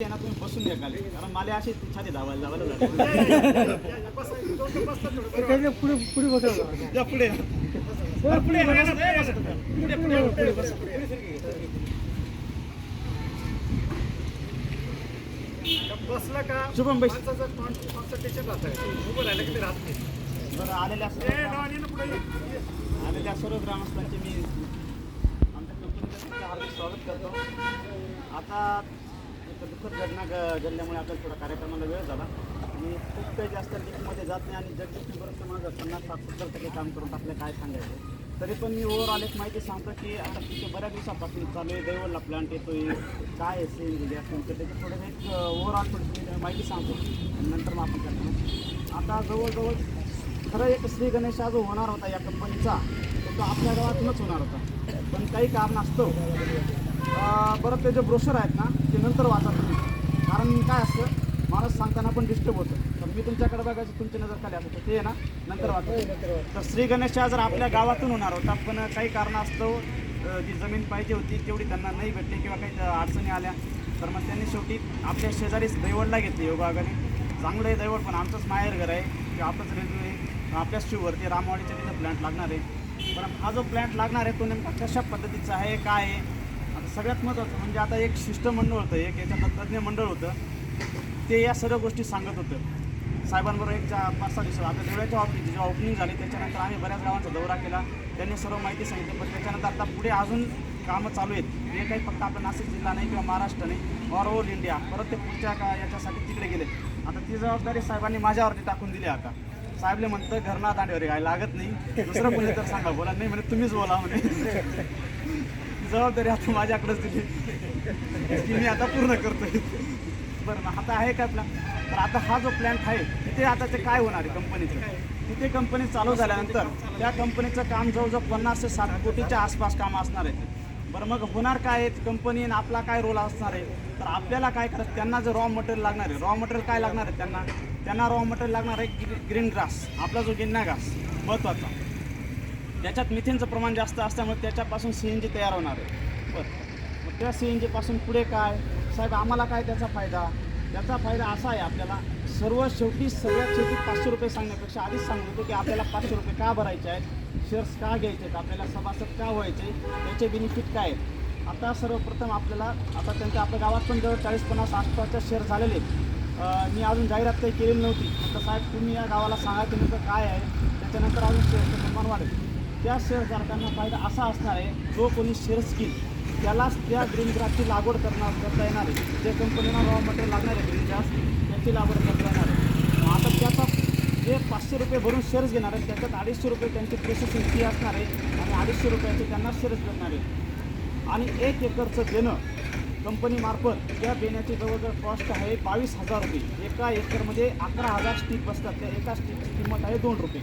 आहे ना तुम्ही बसून द्या खाली कारण मला अशी छाती धावायला लागली. त्याच्या पुढे पुढे पुढे. पुढे पुढे. पुढे पुढे पुढे बस. बसला का? शुभम बैस माणसाचं कॉन्सन्ट्रेशन राहतं उभं राहिलं की ते राहत नाही. बरं आलेल्या. आलेल्या सर्व ग्रामस्थांचे मी आमच्या कंपनीचं हार्दिक स्वागत करतो. आता तर दुःखद घटना घडल्यामुळे आपल्याला थोडा कार्यक्रमाला वेळ झाला. आणि खूप काही जास्त लिफ्टमध्ये जात नाही आणि जगदीशपर्यंत माझं पन्नास सात टक्के काम करून आपल्याला काय सांगायचं? तरी पण मी ओव्हरऑल एक माहिती सांगतो की आता तिथे बऱ्याच दिवसापासून चालू आहे दैवडला प्लांट येतोय काय आहे सेल गॅस तुमचं त्याची थोडं एक ओव्हरऑल थोडी माहिती सांगतो. नंतर मग आपण करतो आता जवळजवळ खरं एक श्री गणेश हा जो होणार होता या कंपनीचा तो आपल्या गावातूनच होणार होता. पण काही कारण असतं. परत बरं ते जे ब्रोशर आहेत ना ते नंतर वाचा तुम्ही. कारण काय असतं माणूस सांगताना पण डिस्टर्ब होतं. तर मी तुमच्याकडे बघायचं तुमची नजर खाली असतं ते आहे ना नंतर वाचा. तर श्री गणेश हा जर आपल्या गावातून होणार होता पण काही कारणास्तव जी जमीन पाहिजे होती तेवढी त्यांना नाही भेटली किंवा काही अडचणी आल्या. तर मग त्यांनी शेवटी आपल्या शेजारीच दैवडला घेतली योगागाने चांगलं आहे दैवड पण आमचंच माहेर घर आहे. की आपलंच रेल्वे आपल्याच शिववरती रामवाडीच्या तिथं प्लॅन्ट लागणार आहे. पण हा जो प्लॅन्ट लागणार आहे तो नेमका कशा पद्धतीचा आहे काय आहे? आता सगळ्यात महत्त्वाचं म्हणजे आता एक शिष्टमंडळ होतं एक याच्यात तज्ज्ञ मंडळ होतं. ते या सर्व गोष्टी सांगत होतं. साहेबांबरोबर एक चार पाच सहा दिवस आता देवळ्याच्या ऑफिस जेव्हा ओपनिंग झाली त्याच्यानंतर आम्ही बऱ्याच गावांचा दौरा केला. त्यांनी सर्व माहिती सांगितली पण त्याच्यानंतर आता पुढे अजून कामं चालू आहेत. हे काही फक्त आपला नाशिक जिल्हा नाही किंवा महाराष्ट्र नाही ऑल ओव्हर इंडिया परत ते पुढच्या का याच्यासाठी तिकडे गेले. आता ती जबाबदारी साहेबांनी माझ्यावरती टाकून दिली आता. साहेबले म्हणतं घरना दांडीवर काय लागत नाही. दुसरं कोणी तर सांगा. बोला नाही म्हणे तुम्हीच बोला म्हणे. जबाबदारी आता माझ्याकडेच दिली. की मी आता पूर्ण करतोय. बरं ना आता आहे काय प्लॅन तर आता हा जो प्लॅन आहे तिथे आता ते काय होणार आहे कंपनीचं तिथे कंपनी चालू झाल्यानंतर त्या कंपनीचं काम जवळजवळ पन्नास ते साठ कोटीच्या आसपास काम असणार आहे. बरं मग होणार काय? आहेत कंपनी आपला काय रोल असणार आहे? तर आपल्याला काय करायचं? त्यांना जे रॉ मटेरियल लागणार आहे रॉ मटेरियल काय लागणार आहे त्यांना? त्यांना रॉ मटेरियल लागणार आहे ग्रीन ग्रास आपला जो गिन्ना घास महत्त्वाचा त्याच्यात मिथेनचं प्रमाण जास्त असल्यामुळे त्याच्यापासून सी एन जी तयार होणार आहे. बरं. मग त्या सी एन जीपासून पुढे काय? साहेब आम्हाला काय त्याचा फायदा? त्याचा फायदा असा आहे आपल्याला सर्व शेवटी सगळ्यात शेवटी पाचशे रुपये सांगण्यापेक्षा आधीच सांगत होतो की आपल्याला पाचशे रुपये का भरायचे आहेत? शेअर्स का घ्यायचे आहेत? आपल्याला सभासद का व्हायचे त्याचे बेनिफिट काय आहेत? आता सर्वप्रथम आपल्याला आता त्यांच्या आपल्या गावात पण जवळ चाळीस पन्नास आसपासच्या शेअर झालेले आहेत. मी अजून जाहिरात काही केलेली नव्हती. तर साहेब तुम्ही या गावाला सांगा की नेमकं काय आहे? त्याच्यानंतर अजून शेअरचं प्रमाण वाढेल. त्या शेअरधारकांना फायदा असा असणार आहे जो कोणी शेअर्स घेईल त्यालाच त्या ग्रीन ग्रासची लागवड करणार करता येणार आहे. जे कंपनीला रॉ मटेरियल लागणार आहे ग्रीन ग्रास त्याची लागवड करता येणार आहे. आता त्याचा जे पाचशे रुपये भरून शेअर्स घेणार आहेत त्याच्यात अडीचशे रुपये त्यांची प्रोसेसिंग फी असणार आहे आणि अडीचशे रुपयाचे त्यांना शेअर्स भेटणार आहे. आणि एक एकरचं देणं कंपनीमार्फत त्या देण्याची जवळजवळ कॉस्ट आहे बावीस हजार रुपये. एका एकरमध्ये अकरा हजार स्टिक बसतात. त्या एका स्टिकची किंमत आहे दोन रुपये.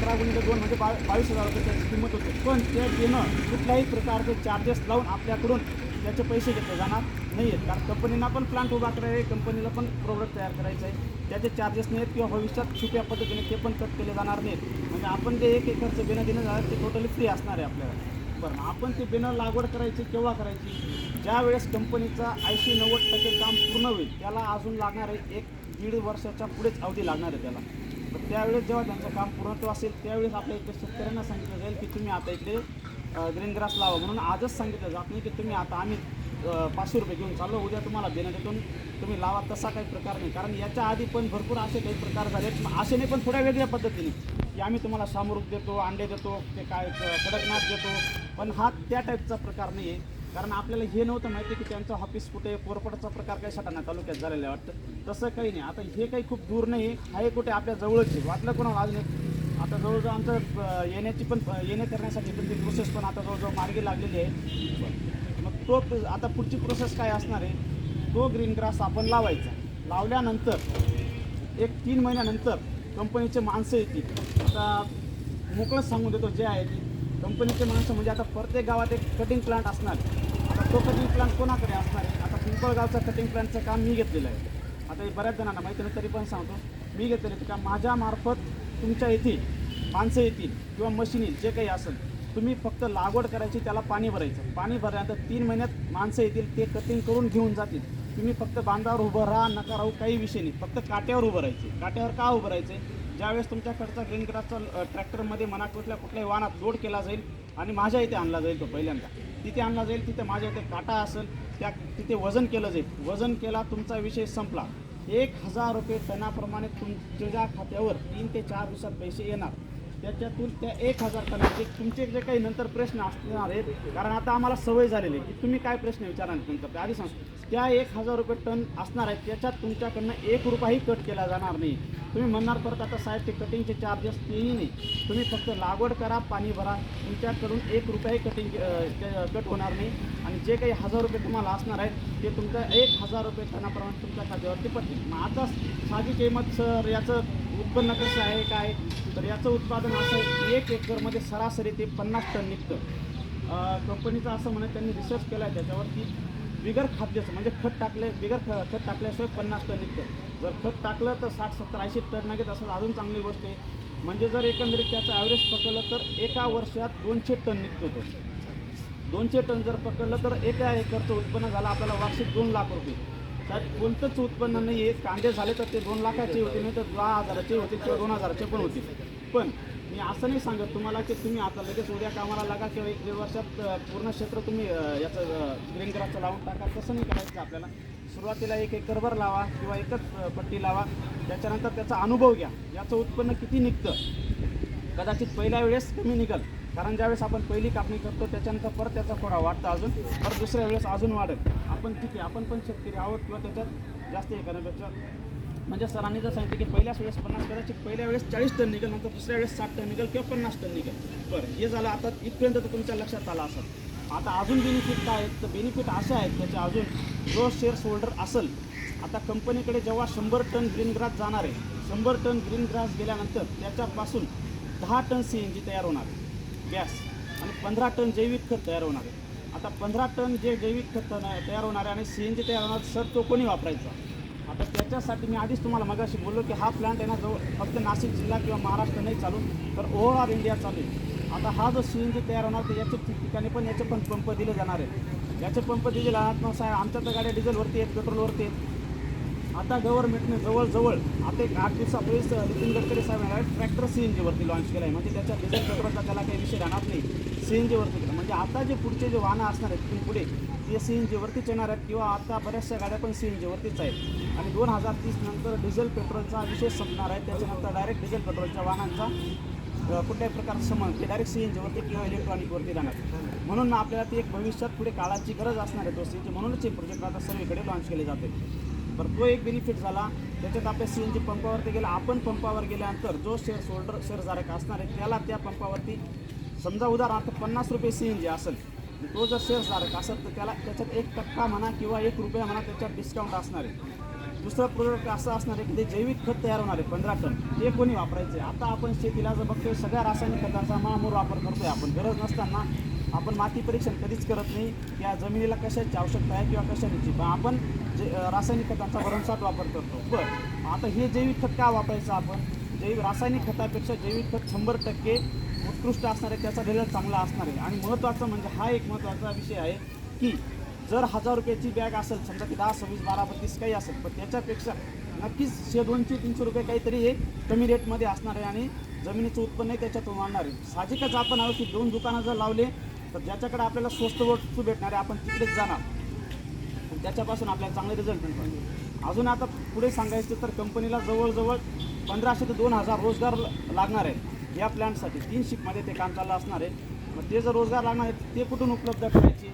अकरा गुणिले दोन म्हणजे बा बावीस हजार रुपये त्याची किंमत होते. पण ते देणं कुठल्याही प्रकारचे चार्जेस लावून आपल्याकडून त्याचे पैसे घेतले जाणार नाही आहेत कारण कंपनींना पण प्लांट उभा करायचा आहे कंपनीला पण प्रोडक्ट तयार करायचं आहे. त्याचे चार्जेस नाही आहेत किंवा भविष्यात छुप्या पद्धतीने ते पण कट केले जाणार नाहीत म्हणजे आपण जे एक एकरचं बेणं देणं जाणार ते टोटली फ्री असणार आहे आपल्याला. बरं आपण ते बेणं लागवड करायची केव्हा करायची? ज्या वेळेस कंपनीचा ऐंशी नव्वद टक्के काम पूर्ण होईल त्याला अजून लागणार आहे एक दीड वर्षाच्या पुढेच अवधी लागणार आहे त्याला. तर त्यावेळेस जेव्हा त्यांचं काम पूर्णत्व असेल त्यावेळेस आपल्या इकडे शेतकऱ्यांना सांगितलं जाईल की तुम्ही आता इकडे ग्रीन ग्रास लावा म्हणून आजच सांगितलं जात नाही की तुम्ही आता आम्ही पाचशे रुपये घेऊन चाललो उद्या तुम्हाला देण्यात येतून तुम्ही लावा तसा काही प्रकार नाही. कारण याच्या आधी पण भरपूर असे काही प्रकार झालेत मग असे नाही पण थोड्या वेगळ्या पद्धतीने की आम्ही तुम्हाला शामरूप देतो अंडे देतो ते काय कडकनाथ देतो पण हा त्या टाईपचा प्रकार नाही आहे कारण आपल्याला हे नव्हतं माहिती की त्यांचं ऑफिस कुठे पोरपटाचा प्रकार काही सटाणा तालुक्यात झालेला आहे वाटतं. तसं काही नाही. आता हे काही खूप दूर नाही. आहे हे कुठे आपल्या जवळच आहे. वाटलं कोणाला अजून एक आता जवळजवळ आमचं येण्याची पण येणे करण्यासाठी पण ती प्रोसेस पण आता जवळजवळ मार्गी लागलेली आहे. मग तो आता पुढची प्रोसेस काय असणार आहे? तो ग्रीन ग्रास आपण लावायचा. लावल्यानंतर एक तीन महिन्यानंतर कंपनीचे माणसं येतील. आता मोकळंच सांगून देतो जे आहे ते. कंपनीचे माणसं म्हणजे आता प्रत्येक गावात एक कटिंग प्लांट असणार. आता तो कटिंग प्लांट कोणाकडे असणार आहे? आता पिंपळगावचं कटिंग प्लांटचं काम मी घेतलेलं आहे. आता हे बऱ्याच जणांना माहिती नाही तरी पण सांगतो. मी घेतलेलं आहे का माझ्यामार्फत तुमच्या येथील माणसं येतील किंवा मशीन येईल जे काही असेल तुम्ही फक्त लागवड करायची त्याला पाणी भरायचं. पाणी भरल्यानंतर तीन महिन्यात माणसं येतील ते कटिंग करून घेऊन जातील. तुम्ही फक्त बांधावर उभं राहा नका राहू काही विषय नाही. फक्त काट्यावर उभं राहायचे. काट्यावर का उभं राहायचे? ज्यावेळेस तुमच्याकडचा ग्रीन ग्रासचा ट्रॅक्टरमध्ये मना कुठल्या कुठल्याही वाहनात लोड केला जाईल आणि माझ्या इथे आणला जाईल तो पहिल्यांदा. तिथे आणला जाईल तिथे माझ्या इथे काटा असेल त्या तिथे वजन केलं जाईल. वजन केला तुमचा विषय संपला. एक हजार रुपये टनाप्रमाणे तुमच्या खात्यावर तीन ते चार दिवसात पैसे येणार. त्याच्यातून त्या एक हजार टनाचे तुमचे जे काही नंतर प्रश्न असणार आहेत कारण आता आम्हाला सवय झालेली आहे की तुम्ही काय प्रश्न विचारा तुमचा आधी सांगतो. त्या एक हजार रुपये टन असणार आहेत त्याच्यात तुमच्याकडनं एक रुपयाही कट केला जाणार नाही. तुम्ही म्हणणार परत आता साहेब ते कटिंगचे चार्जेस तेही नाही तुम्ही फक्त लागवड करा पाणी भरा. तुमच्याकडून एक रुपयाही कटिंग कट होणार नाही. आणि जे काही हजार रुपये तुम्हाला असणार आहेत ते तुमच्या एक हजार रुपये टनाप्रमाणे तुमच्या खात्यावरती पडतील. मग आता साधी किंमत सर याचं उत्पन्न कसं आहे काय तर याचं उत्पादन असं आहे एक एकरमध्ये सरासरी ते पन्नास टन निघतं. कंपनीचं असं म्हणत त्यांनी रिसर्च केला आहे त्याच्यावरती. बिगर खाद्याचं म्हणजे खत टाकले बिगर ख खत टाकल्याशिवाय पन्नास टन निघतं. जर खत टाकलं तर साठ सत्तर ऐंशी टन निघत असं अजून चांगली गोष्ट आहे. म्हणजे जर एकंदरीत त्याचं ॲव्हरेज पकडलं तर एका वर्षात दोनशे टन निघतो तो. दोनशे टन जर पकडलं तर एका एकरचं उत्पन्न झालं आपल्याला वार्षिक दोन लाख रुपये. त्यात कोणतंच उत्पन्न नाही आहे कांदे झाले तर ते दोन लाखाचे होते नाही तर दहा हजाराचे होते किंवा दोन हजाराचे पण होते. पण मी असं नाही सांगत तुम्हाला की तुम्ही आता लगेच उद्या कामाला लागा किंवा एक दीड वर्षात पूर्ण क्षेत्र तुम्ही याचं ग्रीन ग्रासचं लावून टाका. तसं नाही करायचं आपल्याला. सुरुवातीला एक एकरभर लावा किंवा एकच पट्टी लावा. त्याच्यानंतर त्याचा अनुभव घ्या. याचं उत्पन्न किती निघतं? कदाचित पहिल्या वेळेस कमी निघल. कारण ज्यावेळेस आपण पहिली कापणी करतो त्याच्यानंतर परत त्याचा फोडा वाढतं अजून. परत दुसऱ्या वेळेस अजून वाढेल. आपण ठीक आहे. आपण पण शेतकरी आहोत किंवा त्याच्यात जास्त हे करण्यापेक्षा म्हणजे सरांनी जर सांगितलं की पहिल्याच वेळेस पन्नास करायची पहिल्या वेळेस चाळीस टन निघेल नंतर दुसऱ्या वेळेस साठ टन निघेल किंवा पन्नास टन निघेल. बरं हे झालं आता इथपर्यंत तर तुमच्या लक्षात आलं असेल. आता अजून बेनिफिट काय आहेत? तर बेनिफिट असे आहेत त्याचे अजून जो शेअर होल्डर असेल आता कंपनीकडे जेव्हा शंभर टन ग्रीन ग्रास जाणार आहे शंभर टन ग्रीन ग्रास गेल्यानंतर त्याच्यापासून दहा टन सी एन जी तयार होणार आहे. गॅस आणि पंधरा टन जैविक खत तयार होणार आहे. आता पंधरा टन जे जैविक खत तयार होणार आहे आणि सी एन जी तयार होणार सर तो कोणी वापरायचा? आता त्याच्यासाठी मी आधीच तुम्हाला मगाशी बोललो की हा प्लांट आहे ना जवळ फक्त नाशिक जिल्हा किंवा महाराष्ट्र नाही चालू तर ओव्हर ऑल इंडिया चालू आहे. आता हा जो सी एन जी तयार होणार तर याच्या ठिकठिकाणी पण याचे पण पंप दिले जाणार आहेत. याचे पंप दिले जाणार ना साहेब आमच्या तर गाड्या डिझेलवरती आहेत पेट्रोलवरती आहेत. आता गव्हर्नमेंटने जवळजवळ आता एक आठ दिवसापूर्वीच नितीन गडकरी साहेब ट्रॅक्टर सी एन जीवरती लॉन्च केला आहे. म्हणजे त्याच्या डिझेल पेट्रोलचा त्याला काही विषय राहणार नाही. सी एन जीवरती म्हणजे आता जे पुढचे जे वाहनं असणार आहेत पुढे ते सी एन जीवरतीच येणार आहेत किंवा आता बऱ्याचशा गाड्या पण सी एन जीवरतीच आहेत. आणि दोन हजार तीस नंतर डिझेल पेट्रोलचा विशेष संपणार आहे. त्याच्यानंतर डायरेक्ट डिझेल पेट्रोलच्या वाहनांचा कुठल्याही प्रकारचं संबंध ते डायरेक्ट सी एन जीवरती किंवा इलेक्ट्रॉनिकवरती राहणार म्हणून आपल्याला ती एक भविष्यात पुढे काळाची गरज असणार आहे तो सी एन जी म्हणूनच हे प्रोजेक्ट आता सर्वीकडे लॉन्च केले जाते. बरं तो एक बेनिफिट झाला. त्याच्यात आपल्या सी एन जी पंपावरती गेला. आपण पंपावर गेल्यानंतर जो शेअर होल्डर शेअरधारक असणार आहे त्याला त्या पंपावरती समजा उदाहरणार्थ पन्नास रुपये सी एन जी असेल तो जर शेअरधारक असेल तर त्याला त्याच्यात एक टक्का म्हणा किंवा एक रुपया म्हणा त्याच्यात डिस्काउंट असणार आहे. दुसरं प्रोडक्ट असं असणार आहे की ते जैविक खत तयार होणार आहे पंधरा टन. ते कोणी वापरायचे आता आपण शेतीला जर बघतोय सगळ्या रासायनिक खताचा मामूर वापर करतोय आपण. गरज नसताना आपण माती परीक्षण कधीच करत नाही. या जमिनीला कशाची आवश्यकता आहे किंवा कशाची पण आपण जे रासायनिक खतांचा भरमसाठ वापर करतो. बरं. आता हे जैविक खत का वापरायचं आपण? जैविक रासायनिक खतापेक्षा जैविक खत शंभर टक्के उत्कृष्ट असणार आहे त्याचा रिझल्ट चांगला असणार आहे. आणि महत्त्वाचं म्हणजे हा एक महत्त्वाचा विषय आहे की जर हजार रुपयाची बॅग असेल समजा की दहा सव्वीस बारा बत्तीस काही असेल पण त्याच्यापेक्षा नक्कीच शे दोनशे तीनशे रुपये काहीतरी हे कमी रेटमध्ये असणार आहे आणि जमिनीचं उत्पन्नही त्याच्यातून वाढणार आहे. साहजिकच आपण आहोत की दोन दुकानं जर लावले तर ज्याच्याकडे आपल्याला स्वस्त वस्तू भेटणार आहे आपण तिकडेच जाणार. त्याच्यापासून आपल्याला चांगले रिझल्ट मिळतात अजून आता पुढे सांगायचं तर कंपनीला जवळजवळ पंधराशे ते दोन हजार रोजगार ल- लागणार आहे. या प्लॅनसाठी तीन शिफ्टमध्ये ते काम चाललं असणार आहे. मग ते जर रोजगार लागणार आहे ते कुठून उपलब्ध करायचे?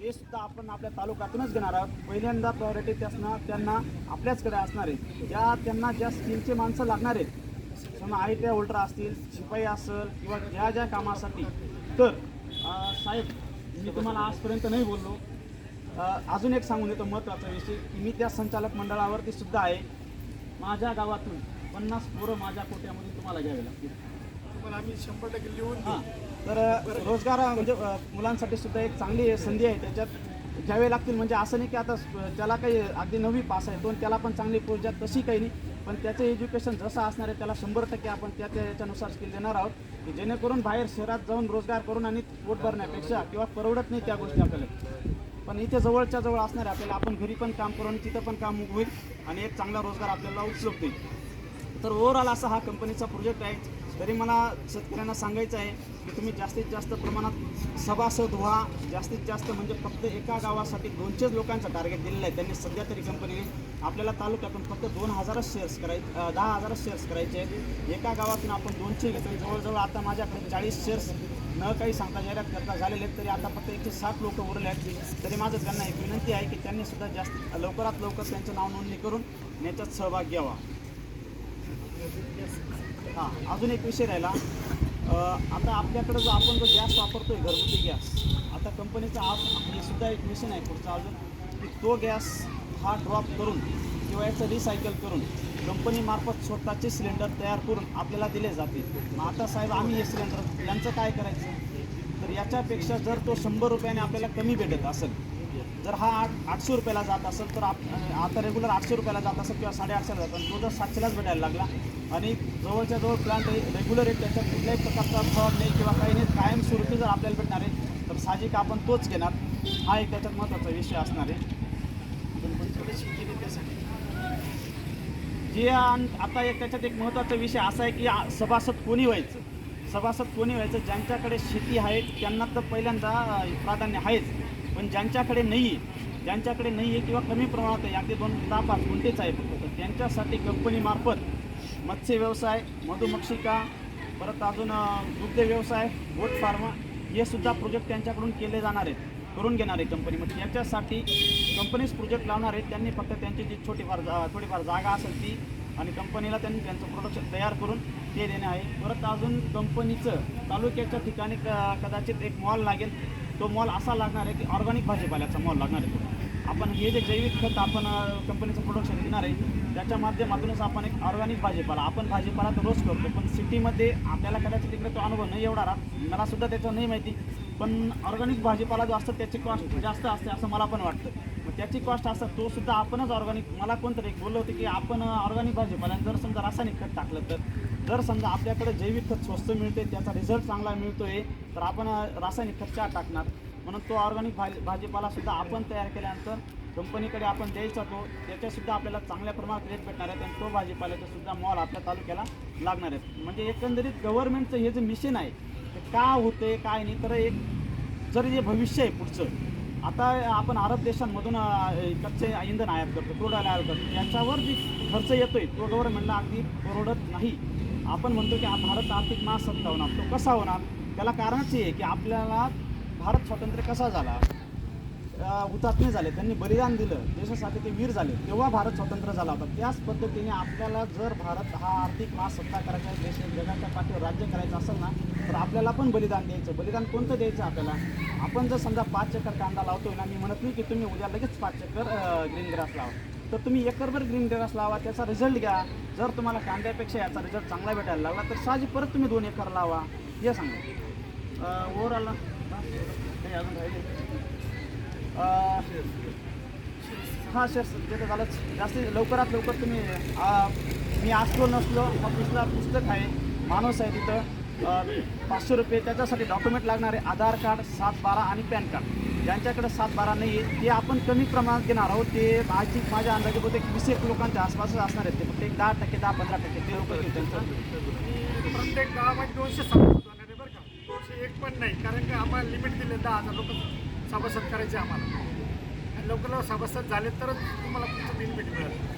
ते सुद्धा आपण आपल्या तालुक्यातूनच घेणार आहोत. पहिल्यांदा प्रायोरिटी त्यांना त्यांना आपल्याचकडे असणार आहे. ज्या त्यांना ज्या स्किलचे माणसं लागणार आहेत समजा आय टी होल्डर असतील शिपाई असेल किंवा ज्या ज्या कामासाठी. तर साहेब मी तुम्हाला आजपर्यंत नाही बोललो. अजून एक सांगून येतो महत्त्वाचा विषय. की मी त्या संचालक मंडळावरती सुद्धा आहे. माझ्या गावातून पन्नास पोरं माझ्या कोट्यामधून तुम्हाला घ्यावे लागतील. तुम्हाला आम्ही शंभर टक्के लिहून हां. तर रोजगार म्हणजे अ, मुलांसाठी सुद्धा एक चांगली संधी आहे. त्याच्यात घ्यावे लागतील. म्हणजे असं नाही की आता त्याला काही अगदी नववी पास आहे. दोन त्याला पण चांगली ऊर्जा तशी काही नाही. पण त्याचं एज्युकेशन जसं असणार आहे त्याला शंभर टक्के आपण त्या त्या याच्यानुसार स्किल देणार आहोत. की जेणेकरून बाहेर शहरात जाऊन रोजगार करून आणि पोट भरण्यापेक्षा किंवा परवडत नाही त्या गोष्टी आपल्याला. पण इथे जवळच्या जवळ असणार आहे आपल्याला आपण घरी पण काम करू आणि तिथं पण काम होईल आणि एक चांगला रोजगार आपल्याला उपलब्ध होईल. तर ओव्हरऑल असा हा कंपनीचा प्रोजेक्ट आहे. तरी मला शेतकऱ्यांना सांगायचं आहे की तुम्ही जास्तीत जास्त प्रमाणात सभासद व्हा. जास्तीत जास्त म्हणजे फक्त एका गावासाठी दोनशेच लोकांचं टार्गेट दिलेलं आहे. त्यांनी सध्या तरी कंपनीने आपल्याला तालुक्यातून फक्त दोन हजारच शेअर्स करायचे दहा हजारच शेअर्स करायचे आहेत. एका गावातून आपण दोनशे घेतो जवळजवळ आता माझ्याकडे चाळीस शेअर्स न काही सांगता जाहिरात करता झालेले आहेत. तरी आता फक्त एकशे साठ लोक उरले आहेत. तरी माझं त्यांना एक विनंती आहे की त्यांनी सुद्धा जास्त लवकरात लवकर त्यांचं नाव नोंदणी करून याच्यात सहभाग घ्यावा. हां अजून एक विषय राहिला. आता आपल्याकडं जो आपण जो गॅस वापरतो आहे घरगुती गॅस आता कंपनीचा आज हे सुद्धा एक मिशन आहे पुढचं अजून की तो गॅस हा ड्रॉप करून किंवा याचं रिसायकल करून कंपनीमार्फत स्वतःचे सिलेंडर तयार करून आपल्याला दिले जातील. मग आता साहेब आम्ही हे सिलेंडर यांचं काय करायचं? तर याच्यापेक्षा जर तो शंभर रुपयाने आपल्याला कमी भेटत असेल जर हा आठ आठशे रुपयाला जात असेल तर आप आता रेग्युलर आठशे रुपयाला जात असेल किंवा साडेआठशेला जात असेल तो जर सातशेलाच भेटायला लागला आणि जवळच्या जवळ प्लांट रेग्युलर एक त्याच्यात कुठल्याही प्रकारचा फॉर्म नाही किंवा काही नाही कायमस्वरूपी जर आपल्याला भेटणार आहे तर साहजिक आपण तोच घेणार. हा एक त्याच्यात महत्त्वाचा विषय असणार आहे. जे आता एक त्याच्यात एक महत्त्वाचा विषय असा आहे की सभासद कोणी व्हायचं? सभासद कोणी व्हायचं? ज्यांच्याकडे शेती आहे त्यांना तर पहिल्यांदा प्राधान्य आहेच. पण ज्यांच्याकडे नाही आहे ज्यांच्याकडे नाही आहे किंवा कमी प्रमाणात आहे अगदी दोन दहा पाच गुंठेच आहे फक्त तर त्यांच्यासाठी कंपनीमार्फत मत्स्य व्यवसाय मधुमक्षिका परत अजून दुग्ध व्यवसाय गोट फार्मा हे सुद्धा प्रोजेक्ट त्यांच्याकडून केले जाणार आहेत करून घेणार आहे कंपनी मग याच्यासाठी कंपनीज प्रोजेक्ट लावणार आहेत त्यांनी फक्त त्यांची जी छोटीफार जा थोडीफार जागा असेल ती आणि कंपनीला त्यांनी त्यांचं प्रोडक्शन तयार करून ते देणे आहे. परत अजून कंपनीचं तालुक्याच्या ठिकाणी क कदाचित एक मॉल लागेल तो मॉल असा लागणार आहे की ऑर्गॅनिक भाजीपाल्याचा मॉल लागणार आहे तो. आपण हे जे जैविक खत आपण कंपनीचं प्रोडक्शन घेणार आहे त्याच्या माध्यमातूनच आपण एक ऑर्गॅनिक भाजीपाला आपण भाजीपाला तर रोज करतो पण सिटीमध्ये आपल्याला कदाचित तिकडे तो अनुभव नाही एवढा राहत मला सुद्धा त्याचं नाही माहिती पण ऑर्गॅनिक भाजीपाला जो असतो त्याची कॉस्ट जास्त असते असं मला पण वाटतं मग त्याची कॉस्ट असतात तो सुद्धा आपणच ऑर्गॅनिक मला कोणतरी एक बोललं होतं की आपण ऑर्गॅनिक भाजीपाला जर समजा रासायनिक खत टाकलं तर जर समजा आपल्याकडे जैविक खत स्वस्त मिळते त्याचा रिझल्ट चांगला मिळतोय तर आपण रासायनिक खत चार टाकणार. म्हणून तो ऑर्गॅनिक भाजी भाजीपाला सुद्धा आपण तयार केल्यानंतर कंपनीकडे आपण द्यायचा तो त्याच्यासुद्धा आपल्याला चांगल्या प्रमाणात रेट भेटणार आहेत आणि तो भाजीपाल्याचा सुद्धा मॉल आपल्या तालुक्याला लागणार आहेत. म्हणजे एकंदरीत गव्हर्नमेंटचं हे जे मिशन आहे ते का होते काय नाही तर एक जर जे भविष्य आहे पुढचं. आता आपण अरब देशांमधून कच्चे इंधन आयात करतो क्रूड आयात करतो. याच्यावर जी खर्च येतोय तो गव्हर्नमेंटला अगदी परवडत नाही. आपण म्हणतो की हा भारत आर्थिक महासत्ता होणार तो कसा होणार? त्याला कारणच हे आहे की आपल्याला भारत स्वातंत्र्य कसा झाला? हुतात्मे झाले त्यांनी बलिदान दिलं देशासाठी ते वीर झाले तेव्हा भारत स्वतंत्र झाला होता. त्याच पद्धतीने आपल्याला जर भारत हा आर्थिक महासत्ता करायचा देश जगाच्या पाठीवर राज्य करायचं असेल ना तर आपल्याला पण बलिदान द्यायचं बलिदान कोणतं द्यायचं आपल्याला? आपण जर समजा पाच चक्कर कांदा लावतोय ना मी म्हणत नाही की तुम्ही उद्या लगेच पाच चक्कर ग्रीन ग्रास लावा. तर तुम्ही एकरभर ग्रीन टेरस लावा त्याचा रिझल्ट घ्या. जर तुम्हाला कांद्यापेक्षा याचा रिझल्ट चांगला भेटायला लागला तर साजी परत तुम्ही दोन एकर लावा. हे सांगा. ओव्हरऑल काही अजून राहिले. अं, हा सर ते झालंच. जास्तीत लवकरात लवकर तुम्ही मी असलो नसलो मग ऑफिसला पुस्तक आहे माणूस आहे तिथं. पाचशे रुपये त्याच्यासाठी डॉक्युमेंट लागणारे आधार कार्ड सात बारा आणि पॅन कार्ड. ज्यांच्याकडे सात बारा नाही आहे ते आपण कमी प्रमाणात घेणार आहोत. ते आजची माझ्या अंदाजे बहुतेक वीस एक लोकांच्या आसपासच असणार आहेत ते. फक्त एक दहा टक्के दहा पंधरा टक्के ते लोक प्रत्येक गावामध्ये दोनशे सभासद होणार आहे बरं का. दोनशे एक पण नाही कारण का आम्हाला लिमिट दिले दहा हजार लोक सभासद करायचे आम्हाला. आणि लवकर लवकर सभासद झाले तरच तुम्हाला तुमचं बेनिफिट मिळेल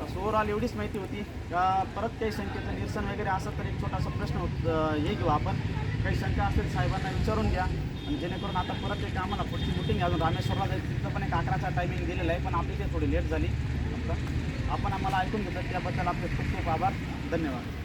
तर ओव्हरऑल एवढीच माहिती होती. का परत काही शंकेचं निरसन वगैरे असं तर एक छोटासा प्रश्न होत हे घेऊ आपण. काही शंका असेल साहेबांना विचारून घ्या. आणि जेणेकरून आता परत एक आम्हाला पुढची मिटिंग अजून रामेश्वरला जायचं तिथं पण एक अकराचा टायमिंग दिलेला आहे पण आपली ते थोडी लेट झाली. आपण आम्हाला ऐकून घेतात त्याबद्दल आपले खूप खूप आभार. धन्यवाद.